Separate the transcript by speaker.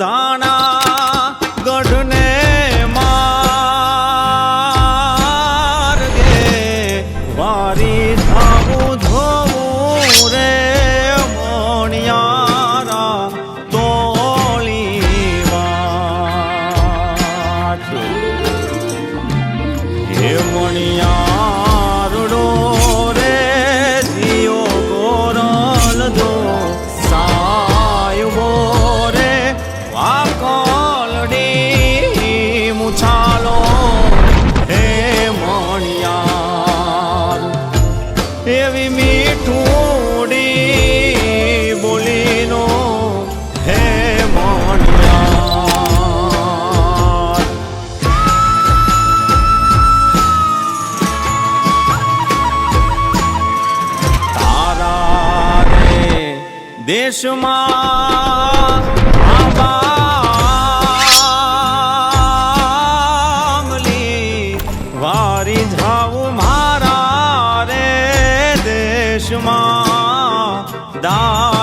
Speaker 1: ધાણા ગઢને માર્ગે વારી ધાવું ધોવું રે મોણિયારા તોળી વાટ. હે દેશમાં આબાંગલી વારી જાવું મા દેશમાં દા